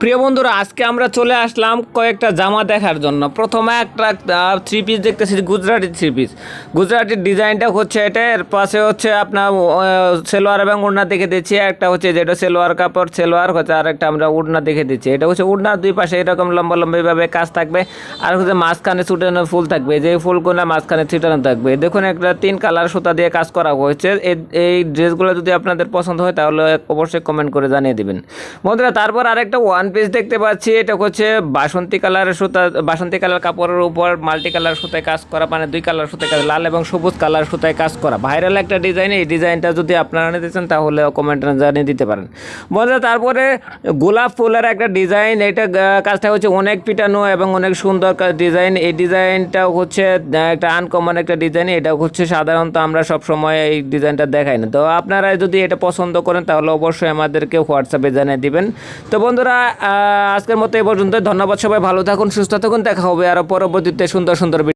প্রিয় বন্ধুরা, আজকে আমরা চলে আসলাম কয়েকটা জামা দেখার জন্য। প্রথমে একটা থ্রি পিস দেখতেছি, গুজরাটি থ্রি পিস গুজরাটির ডিজাইনটা হচ্ছে এটা, এর পাশে হচ্ছে আপনার সেলোয়ার এবং উড়না দেখে দিচ্ছি। একটা হচ্ছে যেটা সেলোয়ার কাপড়, সেলোয়ার হচ্ছে আর একটা আমরা উড়না দেখে দিচ্ছি। এটা হচ্ছে উড়নার দুই পাশে এরকম লম্বা লম্বা এইভাবে কাজ থাকবে। আর হচ্ছে মাঝখানে ছুটানো ফুল থাকবে। যে ফুলগুলো মাঝখানে ছিটানো থাকবে। দেখুন, একটা তিন কালার সুতা দিয়ে কাজ করা হয়েছে। এই ড্রেসগুলো যদি আপনাদের পছন্দ হয়, তাহলে অবশ্যই কমেন্ট করে জানিয়ে দেবেন। বন্ধুরা, তারপর আরেকটা ওয়ান পিস দেখতে পাচ্ছি, এটা হচ্ছে বাসন্তী কালারের সুতা, বাসন্তী কালার কাপড়ের উপর মাল্টি কালার সুতায় কাজ করা মানে দুই কালার সুতায় কাজ, লাল এবং সবুজ কালার সুতায় কাজ করা। ভাইরাল একটা ডিজাইন এই ডিজাইনটা যদি আপনারা নিতে চান, তাহলে কমেন্ট জানিয়ে দিতে পারেন। বন্ধুরা, তারপরে গোলাপ ফুলের একটা ডিজাইন এটা কাজটা হচ্ছে অনেক পিটানো এবং অনেক সুন্দর ডিজাইন এই ডিজাইনটা হচ্ছে একটা আনকমন একটা ডিজাইন এটা হচ্ছে সাধারণত আমরা সব সময় এই ডিজাইনটা দেখাই না। তো আপনারা যদি এটা পছন্দ করেন, তাহলে অবশ্যই আমাদেরকে হোয়াটসঅ্যাপে জানিয়ে দিবেন। তো বন্ধুরা আজকের মতো এই পর্যন্ত ধন্যবাদ সবাই, ভালো থাকুন, সুস্থ থাকুন, দেখা হবে আরও পরবর্তীতে সুন্দর সুন্দর